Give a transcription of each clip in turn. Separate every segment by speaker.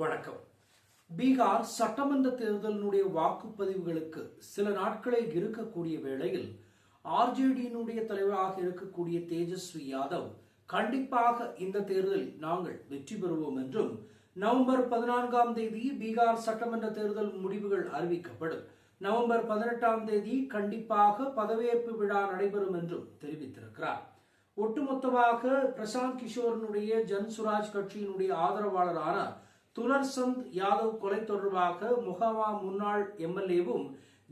Speaker 1: வணக்கம். பீகார் சட்டமன்ற தேர்தலினுடைய வாக்குப்பதிவுகளுக்கு சில நாட்களே இருக்கக்கூடிய வேளையில் ஆர்ஜேடியினுடைய தலைவராக இருக்கக்கூடிய தேஜஸ்வி யாதவ் கண்டிப்பாக இந்த தேர்தலில் நாங்கள் வெற்றி பெறுவோம் என்றும் நவம்பர் பதினான்காம் தேதி பீகார் சட்டமன்ற தேர்தல் முடிவுகள் அறிவிக்கப்படும். நவம்பர் பதினெட்டாம் தேதி கண்டிப்பாக பதவியேற்பு விழா நடைபெறும் என்றும் தெரிவித்திருக்கிறார். ஒட்டுமொத்தமாக பிரசாந்த் கிஷோரனுடைய ஜன் சுராஜ் கட்சியினுடைய ஆதரவாளரான துலர்சந்த் யாதவ் கொலை தொடர்பாக முகாமா முன்னாள் எம்எல்ஏவும்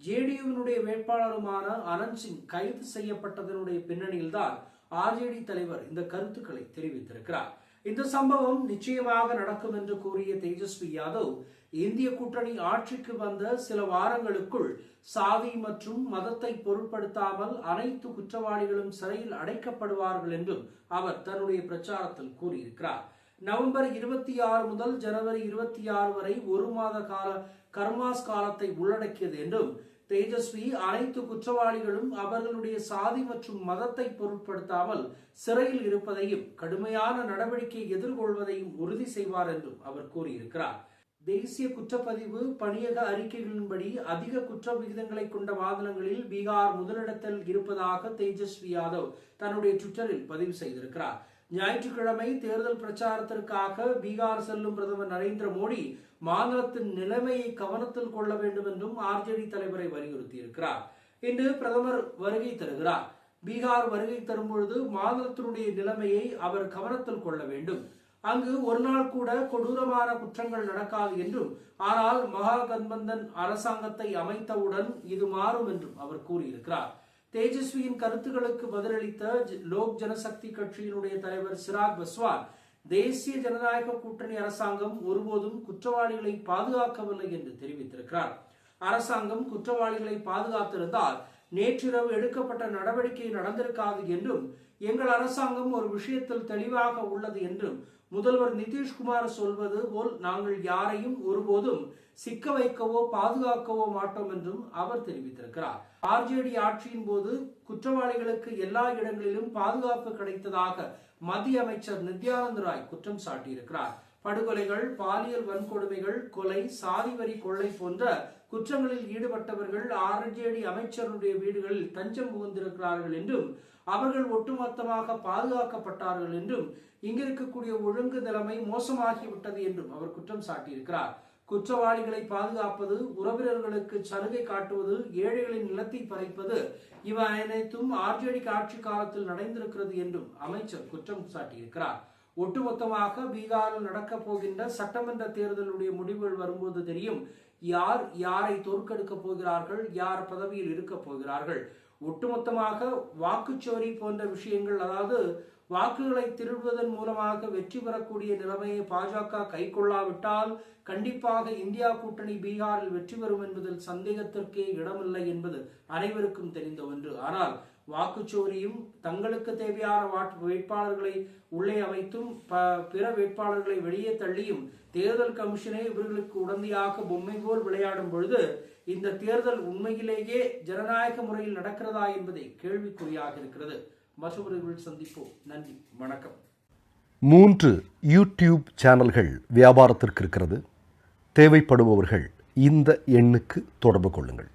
Speaker 1: ஜேடியுவினுடைய வேட்பாளருமான அனந்த் சிங் கைது செய்யப்பட்டதனுடைய பின்னணியில்தான் ஆர்ஜேடி தலைவர் இந்த கருத்துக்களை தெரிவித்திருக்கிறார். இந்த சம்பவம் நிச்சயமாக நடக்கும் என்று கூறிய தேஜஸ்வி யாதவ் இந்திய கூட்டணி ஆட்சிக்கு வந்த சில வாரங்களுக்குள் சாதி மற்றும் மதத்தை பொருட்படுத்தாமல் அனைத்து குற்றவாளிகளும் சிறையில் அடைக்கப்படுவார்கள் என்றும் அவர் தன்னுடைய பிரச்சாரத்தில் கூறியிருக்கிறார். நவம்பர் இருபத்தி ஆறு முதல் ஜனவரி இருபத்தி ஆறு வரை ஒரு மாத கால கர்மாஸ் காலத்தை உள்ளடக்கியது என்றும் தேஜஸ்வி அனைத்து குற்றவாளிகளும் அவர்களுடைய சாதி மற்றும் மதத்தை பொருட்படுத்தாமல் சிறையில் இருப்பதையும் கடுமையான நடவடிக்கை எதிர்கொள்வதையும் உறுதி செய்வார் என்றும் அவர் கூறியிருக்கிறார். தேசிய குற்றப்பதிவு பணியக அறிக்கைகளின்படி அதிக குற்ற விகிதங்களை கொண்ட வாகனங்களில் பீகார் முதலிடத்தில் இருப்பதாக தேஜஸ்வி யாதவ் தன்னுடைய ட்விட்டரில் பதிவு செய்திருக்கிறார். ஞாயிற்றுக்கிழமை தேர்தல் பிரச்சாரத்திற்காக பீகார் செல்லும் பிரதமர் நரேந்திர மோடி மாநிலத்தின் நிலைமையை கவனத்தில் கொள்ள வேண்டும் என்றும் ஆர்ஜேடி தலைவரை வலியுறுத்தியிருக்கிறார். இன்று பிரதமர் வருகை தருகிறார். பீகார் வருகை தரும்பொழுது மாநிலத்தினுடைய நிலைமையை அவர் கவனத்தில் கொள்ள வேண்டும். அங்கு ஒரு நாள் கூட கொடூரமான குற்றங்கள் நடக்காது என்றும் ஆனால் மகாகத்பந்தன் அரசாங்கத்தை அமைத்தவுடன் இது மாறும் என்றும் அவர் கூறியிருக்கிறார். தேஜஸ்வியின் கருத்துக்களுக்கு பதிலளித்த லோக் ஜனசக்தி கட்சியினுடைய தலைவர் சிராக் பஸ்வான் தேசிய ஜனநாயக கூட்டணி அரசாங்கம் ஒருபோதும் குற்றவாளிகளை பாதுகாக்கவில்லை என்று தெரிவித்திருக்கிறார். அரசாங்கம் குற்றவாளிகளை பாதுகாத்திருந்தால் நேற்றிரவு எடுக்கப்பட்ட நடவடிக்கை நடந்திருக்காது என்றும் எங்கள் அரசாங்கம் ஒரு விஷயத்தில் தெளிவாக உள்ளது என்றும் முதல்வர் நிதிஷ்குமார் சொல்வது போல் நாங்கள் யாரையும் ஒருபோதும் சிக்க வைக்கவோ பாதுகாக்கவோ மாட்டோம் என்றும் அவர் தெரிவித்திருக்கிறார். ஆர்ஜேடி ஆட்சியின் போது குற்றவாளிகளுக்கு எல்லா இடங்களிலும் பாதுகாப்பு கிடைத்ததாக மத்திய அமைச்சர் நித்யானந்த ராய் குற்றம் சாட்டியிருக்கிறார். படுகொலைகள் பாலியல் வன்கொடுமைகள் கொலை சாதி வரி கொள்ளை போன்ற குற்றங்களில் ஈடுபட்டவர்கள் ஆர்ஜேடி அமைச்சருடைய வீடுகளில் தஞ்சம் புகுந்திருக்கிறார்கள் என்றும் அவர்கள் ஒட்டுமொத்தமாக பாதுகாக்கப்பட்டார்கள் என்றும் இங்கிருக்கக்கூடிய ஒழுங்கு நிலைமை மோசமாகிவிட்டது என்றும் அவர் குற்றம் சாட்டியிருக்கிறார். குற்றவாளிகளை பாதுகாப்பது உறவினர்களுக்கு சலுகை காட்டுவது ஏழைகளின் நிலத்தை பறைப்பது இவை அனைத்தும் ஆர்ஜேடி ஆட்சி காலத்தில் நடந்திருக்கிறது என்றும் அமைச்சர் குற்றம் சாட்டியிருக்கிறார். ஒட்டுமொத்தமாக பீகாரில் நடக்கப் போகின்ற சட்டமன்ற தேர்தலுடைய முடிவுகள் வரும்போது தெரியும் யார் யாரை தோற்கெடுக்க போகிறார்கள் யார் பதவியில் இருக்க போகிறார்கள். ஒட்டுமொத்தமாக வாக்குச்சோரி போன்ற விஷயங்கள் அதாவது வாக்குகளை திருடுவதன் மூலமாக வெற்றி பெறக்கூடிய நிலைமையை பாஜக கைக்கொள்ளாவிட்டால் கண்டிப்பாக இந்தியா கூட்டணி பீகாரில் வெற்றி பெறும் என்பதில் சந்தேகத்திற்கே இடமில்லை என்பது அனைவருக்கும் தெரிந்த ஒன்று. ஆனால் வாக்குச்சோரியும் தங்களுக்கு தேவையான வாட்- வேட்பாளர்களை உள்ளே அமைத்தும் ப- பிற வேட்பாளர்களை வெளியே தள்ளியும் தேர்தல் கமிஷனே இவர்களுக்கு உடந்தையாக பொம்மை போல் விளையாடும் பொழுது இந்த தேர்தல் உண்மையிலேயே ஜனநாயக முறையில் நடக்கிறதா என்பதை கேள்விக்குறியாக இருக்கிறது. மற்றவர்கள் சந்திப்போம். நன்றி. வணக்கம்.
Speaker 2: மூன்று யூடியூப் சேனல்கள் வியாபாரத்திற்கு இருக்கிறது. தேவைப்படுபவர்கள் இந்த எண்ணுக்கு தொடர்பு கொள்ளுங்கள்.